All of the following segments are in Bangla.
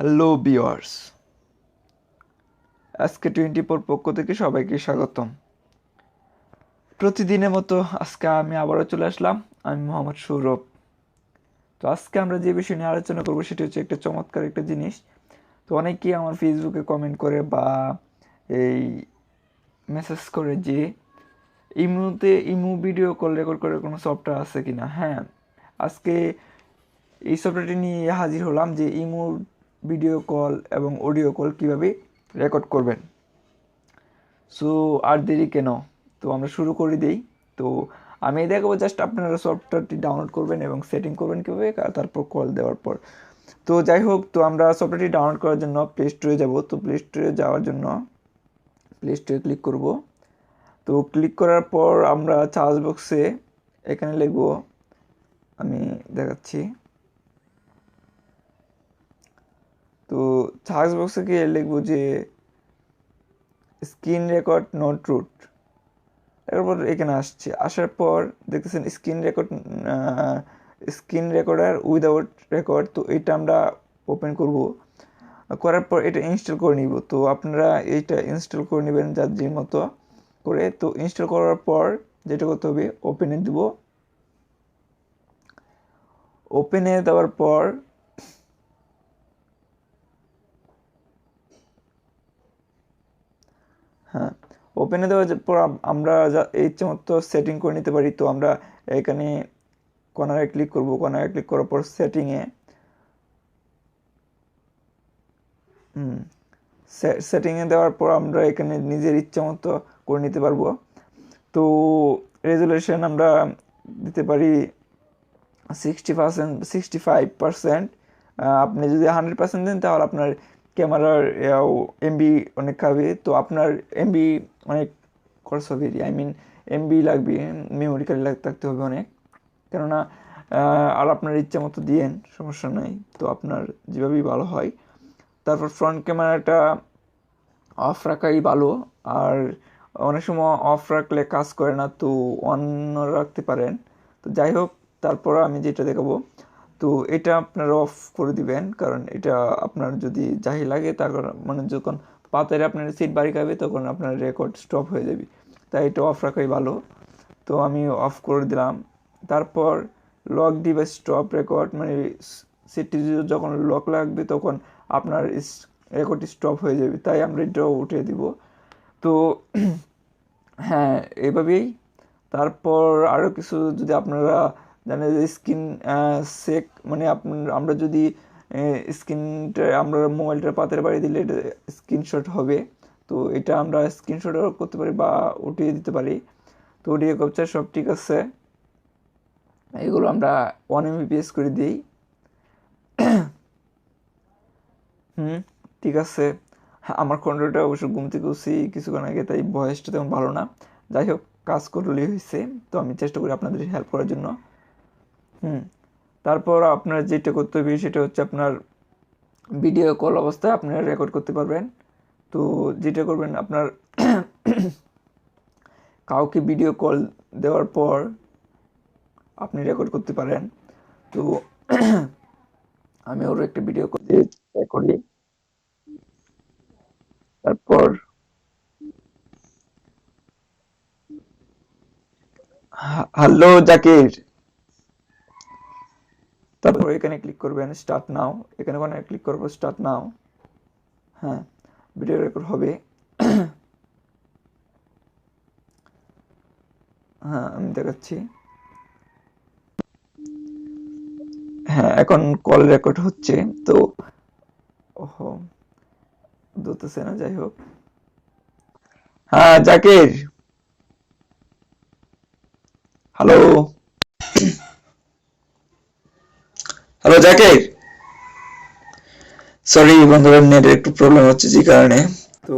হ্যালো বিওয়ার্স আজকে টোয়েন্টি ফোর পক্ষ থেকে সবাইকে স্বাগতম। প্রতিদিনের মতো আজকে আমি আবারও চলে আসলাম, আমি মোহাম্মদ সৌরভ। তো আজকে আমরা যে বিষয় নিয়ে আলোচনা করব সেটা হচ্ছে একটা চমৎকার একটা জিনিস। তো অনেকেই আমার ফেসবুকে কমেন্ট করে বা এই মেসেজ করে যে ইমুতে ইমু ভিডিও কল রেকর্ড করে কোনো সফটওয়্যার আছে কি না হ্যাঁ আজকে এই সফটওয়্যারটি নিয়ে হাজির হলাম যে ইমো ভিডিও কল এবং অডিও কল কীভাবে রেকর্ড করবেন? সো আর দেরি কেন? তো আমরা শুরু করে দিই। তো আমি দেখাবো জাস্ট আপনারা সফটওয়্যারটি ডাউনলোড করবেন এবং সেটিং করবেন কীভাবে তারপর কল দেওয়ার পর। তো যাই হোক, তো আমরা সফটওয়্যারটি ডাউনলোড করার জন্য প্লে স্টোরে যাব। তো প্লে স্টোরে যাওয়ার জন্য প্লে স্টোরে ক্লিক করব। তো ক্লিক করার পর আমরা চার্জ বক্সে এখানে লিখব, আমি দেখাচ্ছি। সার্চ বক্সে গিয়ে লিখব যে স্ক্রিন রেকর্ড নোট রুট তারপর এখানে আসছে। আসার পর দেখতেছেন screen record screen recorder without record তো এটা আমরা ওপেন করব। করার পর এটা ইনস্টল করে নিব। তো আপনারা এইটা ইনস্টল করে নেবেন যার যে মতো করে। তো ইনস্টল করার পর যেটা করতে হবে ওপেনে দিব। ওপেনে দেওয়ার পর হ্যাঁ ওপেনে দেওয়ার পর আমরা এই মতো সেটিং করে নিতে পারি, তো আমরা এখানে কর্নারে ক্লিক করব। কর্নারে ক্লিক করার পর সেটিংয়ে হুম সেটিংয়ে দেওয়ার পর আমরা এখানে নিজের ইচ্ছা মতো করে নিতে পারব। তো রেজুলেশন আমরা দিতে পারি sixty percent sixty five percent আপনি যদি হান্ড্রেড পার্সেন্ট দেন তাহলে আপনার ক্যামেরার এমবি অনেক খাবে, তো আপনার এমবি অনেক খরচ হবে আই মিন এমবি লাগবে মেমোরি কার্ড থাকতে হবে অনেক। কেননা আর আপনার ইচ্ছা মতো দিয়েন, সমস্যা নাই। তো আপনার যেভাবেই ভালো হয়। তারপর ফ্রন্ট ক্যামেরাটা অফ রাখাই ভালো। আর অনেক সময় অফ রাখলে কাজ করে না, তো অন রাখতে পারেন। তো যাই হোক, তারপর আমি যেটা দেখাবো। তো এটা আপনারা অফ করে দিবেন, কারণ এটা আপনার যদি যাই লাগে তারপর মানে যখন পাতের আপনার সিট বাড়ি খাবে তখন আপনার রেকর্ড স্টপ হয়ে যাবে। তাই এটা অফ রাখাই ভালো। তো আমি অফ করে দিলাম। তারপর লক ডিভাইস স্টপ রেকর্ড মানে সিটটি যখন লক লাগবে তখন আপনার রেকর্ডটি স্টপ হয়ে যাবে। তাই আমরা এটাও উঠিয়ে দিব। তো হ্যাঁ এভাবেই। তারপর আরও কিছু যদি আপনারা জানেন যে স্ক্রিন সেক মানে আমরা যদি স্ক্রিনটা আমরা মোবাইলটা পাতের বাড়ি দিলে এটা স্ক্রিনশট হবে। তো এটা আমরা স্ক্রিনশটও করতে পারি বা উঠিয়ে দিতে পারি। তো অডিও ক্যাপচার সব ঠিক আছে। এগুলো আমরা ওয়ান এমবিপিএস করে দিই। হুম, ঠিক আছে। আমার কন্ট্রোলটা অবশ্য ঘুম থেকে উঠছি কিছুক্ষণ আগে, তাই ভয়েসটা তেমন ভালো না। যাই হোক, কাজ করলেই হয়েছে তো আমি চেষ্টা করি আপনাদের হেল্প করার জন্য। হুম। তারপর আপনার যেটা করতে হবে সেটা হচ্ছে আপনার ভিডিও কল অবস্থায় আপনারা রেকর্ড করতে পারবেন। তো যেটা করবেন আপনার কাউকে ভিডিও কল দেওয়ার পর আপনি রেকর্ড করতে পারেন। তো আমি ওর একটা ভিডিও কল করি। তারপর হ্যালো জাকির। তারপর এখানে ক্লিক করবেন স্টার্ট নাও এখানে ওখানে ক্লিক করব স্টার্ট নাও হ্যাঁ ভিডিও রেকর্ড হবে। হ্যাঁ আমি দেখাচ্ছি। হ্যাঁ এখন কল রেকর্ড হচ্ছে, তো ওহো, ধরতেছে না, যাই হোক। হ্যাঁ Zakir. Hello hello Zakir sorry বন্ধুরা নেটের একটু প্রবলেম হচ্ছে যে কারণে। তো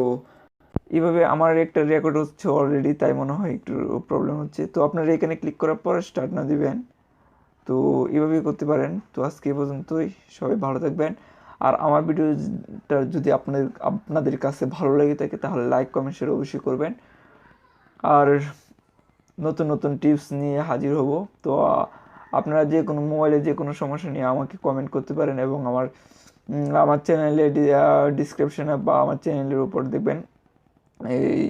এইভাবে আমার একটা রেকর্ড হচ্ছে অলরেডি তাই মনে হয় একটু প্রবলেম হচ্ছে। তো আপনারা এখানে ক্লিক করার পর স্টার্ট না দিবেন। তো এইভাবেই করতে পারেন। তো আজকে পর্যন্তই। সবাই ভালো থাকবেন। আর আমার ভিডিওটা যদি আপনাদের আপনাদের কাছে ভালো লেগে থাকে, তাহলে লাইক কমেন্ট শেয়ার অবশ্যই করবেন। আর নতুন নতুন টিপস নিয়ে হাজির হব। তো আপনারা যে কোনো মোবাইলে যে কোনো সমস্যা নিয়ে আমাকে কমেন্ট করতে পারেন এবং আমার আমার চ্যানেলে ডিসক্রিপশনে বা আমার চ্যানেলের উপর দেখবেন। এই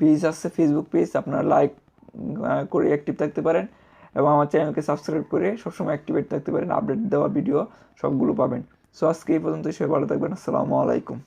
পেজ আছে ফেসবুক পেজ আপনারা লাইক করে অ্যাক্টিভ থাকতে পারেন এবং আমার চ্যানেলকে সাবস্ক্রাইব করে সবসময় অ্যাক্টিভেট থাকতে পারেন আপডেট দেওয়া ভিডিও সবগুলো পাবেন। সো আজকে এই পর্যন্ত সবাই ভালো থাকবেন, আসসালামু আলাইকুম।